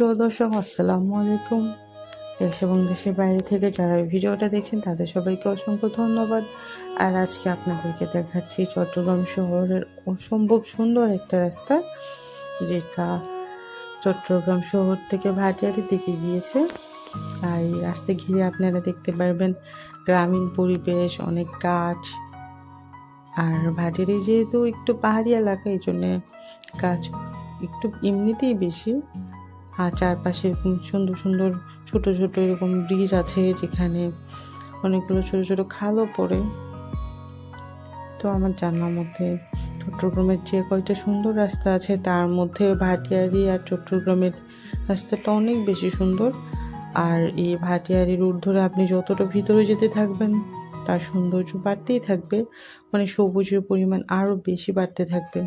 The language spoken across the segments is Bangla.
প্রিয় দর্শক, আসসালামু আলাইকুম। দেশ এবং দেশের বাইরে থেকে যারা ভিডিওটা দেখছেন, তাদের সবাইকে অসংখ্য ধন্যবাদ। আর আজকে আপনাদেরকে দেখাচ্ছি চট্টগ্রাম শহরের অসম্ভব সুন্দর একটা রাস্তা, যেটা চট্টগ্রাম শহর থেকে ভাটিয়ারির দিকে গিয়েছে। আর এই রাস্তা ঘিরে আপনারা দেখতে পারবেন গ্রামীণ পরিবেশ, অনেক গাছ। আর ভাটিয়ারি যেহেতু একটু পাহাড়ি এলাকা, এই জন্যে গাছ একটু এমনিতেই বেশি। আর চারপাশে এরকম সুন্দর সুন্দর ছোট ছোট এরকম ব্রিজ আছে যেখানে অনেকগুলো ছোট ছোট খালও পড়ে। তো আমার জানার মধ্যে চট্টগ্রামের যে কয়টা সুন্দর রাস্তা আছে, তার মধ্যে ভাটিয়ারি আর চট্টগ্রামের রাস্তাটা অনেক বেশি সুন্দর। আর এই ভাটিয়ারি রুট ধরে আপনি যতটা ভিতরে যেতে থাকবেন, তার সৌন্দর্য বাড়তেই থাকবে। মানে সবুজের পরিমাণ আরও বেশি বাড়তে থাকবে।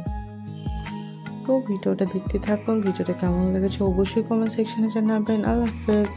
তো ভিডিওটা দেখতে থাকুন ভিডিওটা কেমন লেগেছে অবশ্যই কমেন্ট সেকশনে জানাবেন। আল্লাহ হাফেজ।